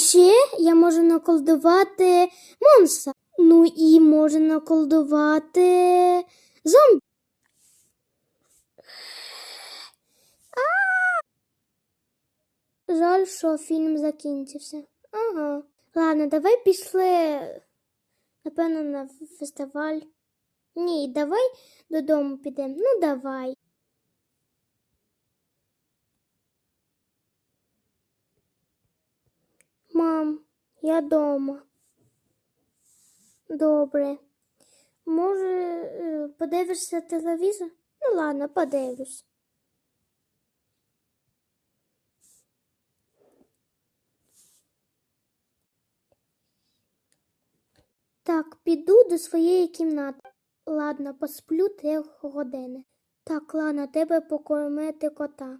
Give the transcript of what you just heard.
Ще я можу наколдувати монстра. Ну і можу наколдувати зомбі. Жаль, що фільм закінчився. Ага. Ладно, давай пішли, напевно, на фестиваль. Ні, давай додому підемо. Ну, давай. Мам, я дома. Добре. Може, е, подивишся телевізор? Ну ладно, подивлюсь. Так, піду до своєї кімнати. Ладно, посплю три години. Так, ладно, тебе покормити кота.